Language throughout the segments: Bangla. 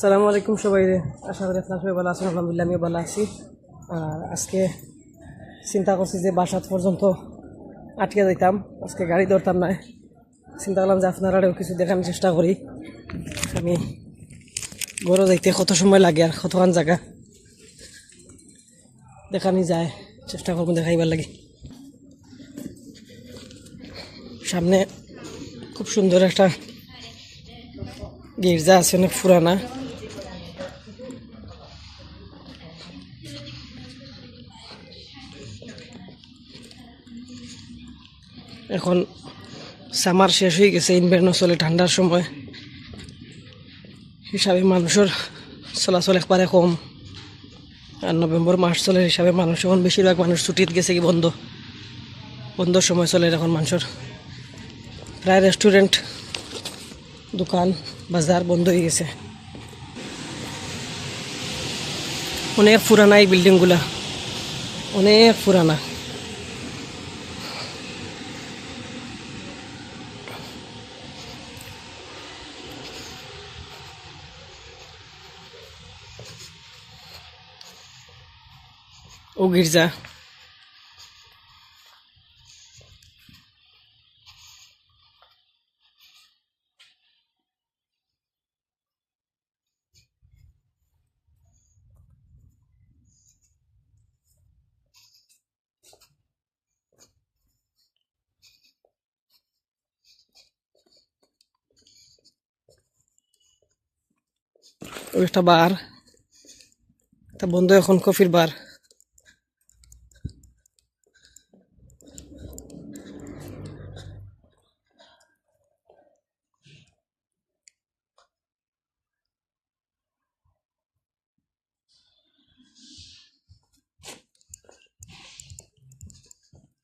সালামু আলাইকুম সবাই আশা করি আপনারা সবাই ভালো আছেন, আলহামদুলিল্লাহ আমিও ভালো আছি। আর আজকে চিন্তা করছি যে বাসাত পর্যন্ত আটকে যাইতাম, আজকে গাড়ি ধরতাম না। চিন্তা করলাম যে আপনারাও কিছু দেখানোর চেষ্টা করি। আমি গরো যাইতে কত সময় লাগে আর কতক্ষণ জায়গা দেখানি যায়, চেষ্টা করব দেখাইবার লাগে। সামনে খুব সুন্দর একটা গির্জা আছে, অনেক পুরানা। এখন সামার শেষ হয়ে গেছে ইনভার্নো চলে ঠান্ডার সময়। হিসাবে মানুষের চলাচল একবারে কম। আর নভেম্বর মাস চলে, হিসাবে মানুষ এখন বেশিরভাগ মানুষ ছুটিত গেছে কি বন্ধ। বন্ধর সময় চলে এখন মানুষের। প্রায় রেস্টুরেন্ট দোকান। বাজার বন্ধ হয়ে গেছে। অনেক পুরানা এই বিল্ডিংগুলা। অনেক পুরানা। ও গির্জা। একটা বার। তা বন্ধ এখন কফির বার।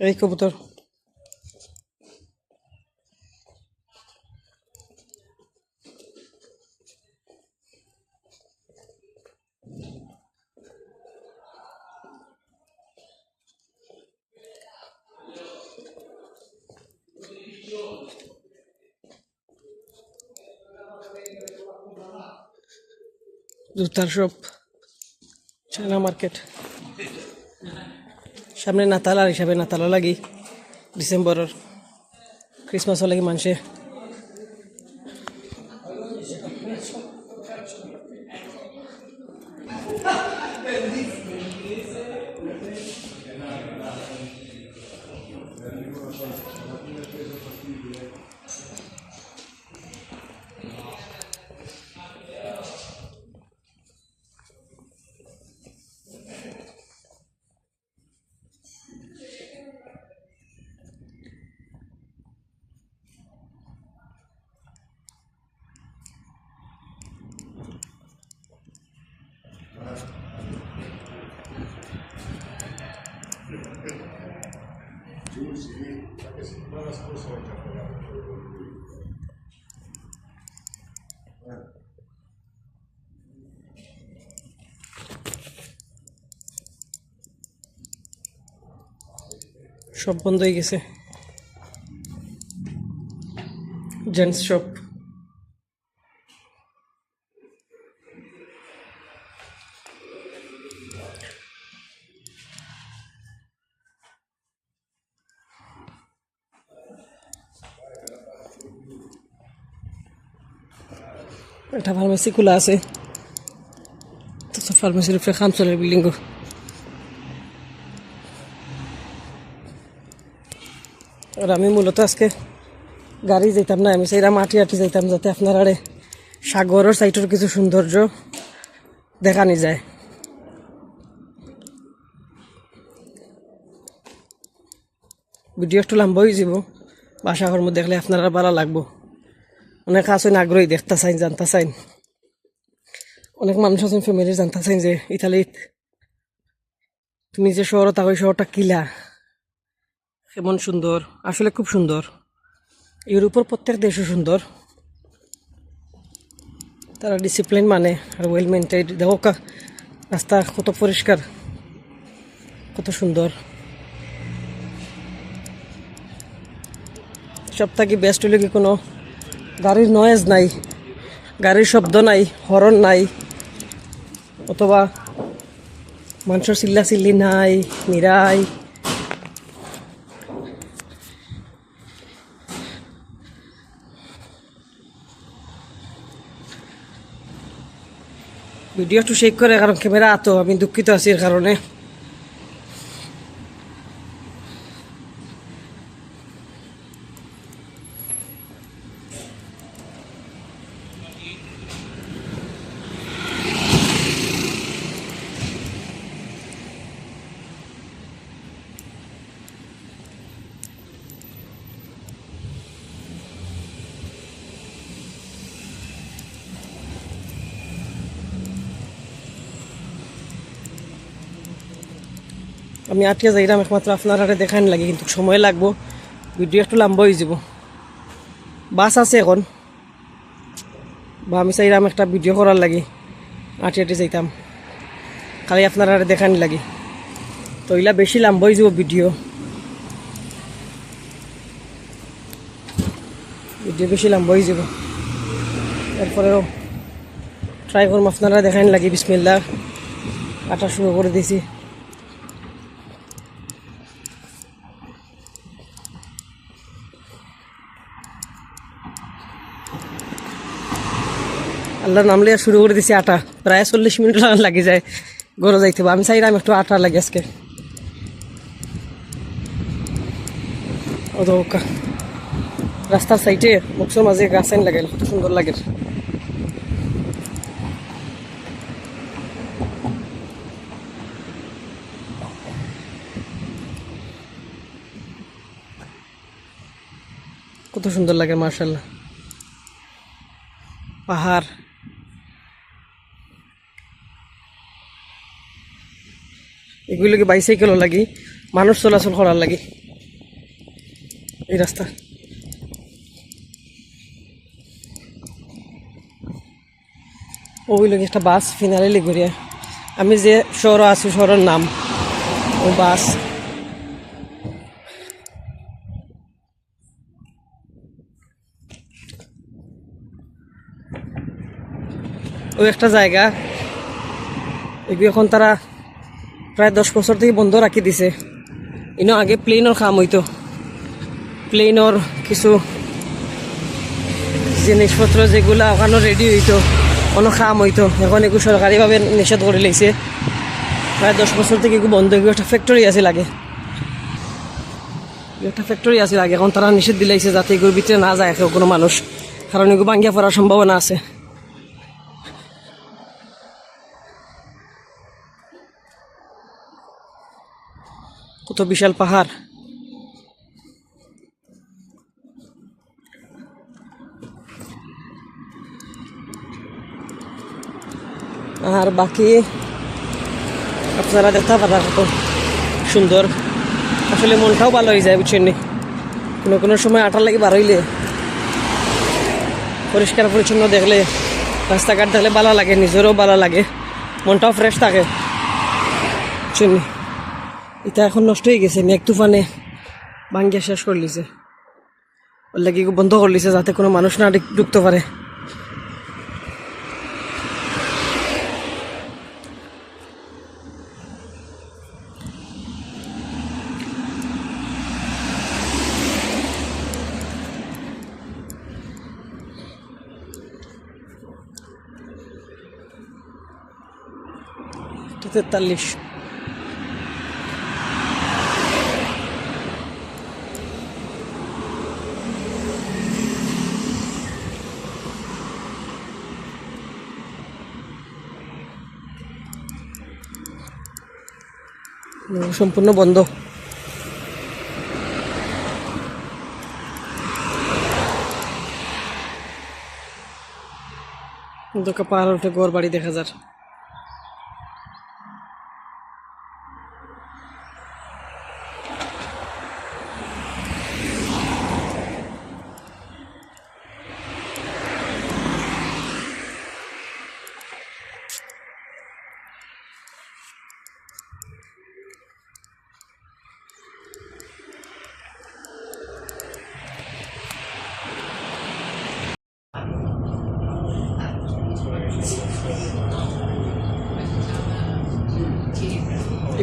এই কবুতর। জুতার শপ চায়না মার্কেট। সামনে নাতালার হিসাবে নাতালা লাগি ডিসেম্বরের ক্রিসমাসও লাগি মানুষে সব বন্ধ হয়ে গেছে জেন্টস শপ একটা ফার্মেসি খোলা আছে ফার্মেসির উপরে খাম চলে বিল্ডিং আর আমি মূলত আজকে গাড়ি যেতাম না আমি সেইরা মাটি আটি যাইতাম যাতে আপনার আরে সাগরের সাইটের কিছু সৌন্দর্য দেখানি যায় ভিডিও একটু লম্বা হয়ে যাব বাসা ঘর মধ্যে দেখলে আপনারা ভালো লাগবো অনেক আছেন, আগ্রহী, দেখতে চাইন, জানতে চাইন। অনেক মানুষ আছেন ফ্যামিলি জানতে চাইন যে, ইতালিত। তুমি যে শহরত ওই শহরটা কিলা? কেমন সুন্দর আসলে খুব সুন্দর ইউরোপের প্রত্যেক দেশও সুন্দর তারা ডিসিপ্লিন মানে আর ওয়েল মেনটেড দেখো রাস্তা কত পরিষ্কার কত সুন্দর সব থেকে বেস্ট হলে কি কোনো গাড়ির নয়েজ নাই, গাড়ির শব্দ নাই হরন নাই, অথবা মানুষের চিল্লা চিল্লি নাই, নিরাই। ভিডিও একটু শেক করে, কারণ ক্যামেরা আতো, আমি দুঃখিত আছি এর কারণে। আমি আটকে যাইলাম, একমাত্র আপনারা দেখান লাগে, কিন্তু সময় লাগবো। ভিডিও একটু লম্বা হয়ে যাব বাস আছে এখন। বা আমি চাইলাম একটা ভিডিও করার লাগে। আটি আটি যাইতাম। খালি আপনারা দেখানি লাগে। তো এগুলা বেশি লম্বা হয়ে যাব ভিডিও। ভিডিও বেশি লম্বা হয়ে যাব এরপরেও ট্রাই করুন আপনারা দেখান লাগে বিসমিল্লা কাটা শুরু করে দিয়েছি আল্লাহর নাম শুরু করে দিছি আটা। প্রায় চল্লিশ মিনিট লাগে যায়। গরো যাইতে। আমি চাইলাম একটু আটা লাগে আজকে। ও তো কা- রাস্তার সাইডে মুখসের মাঝে গাছ আইন লাগে কত সুন্দর লাগে। কত সুন্দর লাগে মার্শাল্লাহ পাহাড়। এগুলোকে বাইসাইকেলও লাগি, মানুষ চলাচল করার লাগে। এই রাস্তা। ওইগুলো একটা বাস ফিনালে লিগুরিয়া আমি যে শহর আছি, শহরের নাম, ও বাস ওই একটা জায়গা, এগুলো এখন তারা প্রায় দশ বছর থেকে বন্ধ রাখি দিছে। ইনো আগে প্লেনের কাম হইতো প্লেনের কিছু জিনিসপত্র যেগুলা ওখানে রেডি হইতো কোনো কাম হইতো এখন এগুলো সরকারিভাবে নিষেধ করে লেগছে প্রায় দশ বছর থেকে এগুলো বন্ধ এগুলো একটা ফ্যাক্টরি আছে লাগে। একটা ফ্যাক্টরি আছে লাগে। এখন তারা নিষেধ দিলাইছে যাতে এগুলোর ভিতরে না যায় কোনো মানুষ। কারণ এগুলো ভাঙ্গিয়া পড়ার সম্ভাবনা আছে। কত বিশাল পাহাড়? আর বাকি আপনারা দেখতে পারা কত সুন্দর। আসলে মনটাও ভালো হয়ে যায়, বুঝছেন কোনো কোনো সময় আটার লাগে বার হইলে, পরিষ্কার পরিচ্ছন্ন দেখলে, রাস্তাঘাট দেখলে ভালো লাগে, নিজেরও ভালো লাগে, মনটাও ফ্রেশ থাকে, বুঝছেন নি? এটা এখন নষ্ট হয়ে গেছে মেঘ তুফানে ভাঙ্গিয়া শেষ করে লিছে ওর লাগে বন্ধ করে লিছে যাতে কোনো মানুষ না ঢুক- ঢুকতে পারে। তেতাল্লিশ। সম্পূর্ণ বন্ধ। দোকা পাহাড় উঠে ঘর বাড়ি দেখা যার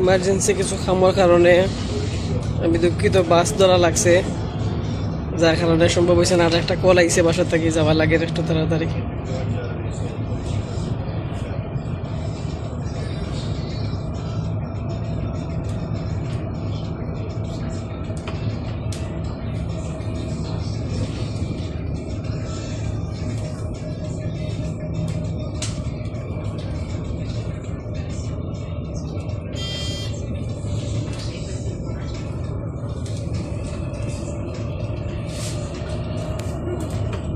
ইমার্জেন্সি কিছু খামার কারণে আমি দুঃখিত বাস ধরা লাগছে। যার কারণে সম্ভব হয়েছে না আর একটা কল আইসে বাসার থেকে যাওয়া লাগে একটু তাড়াতাড়ি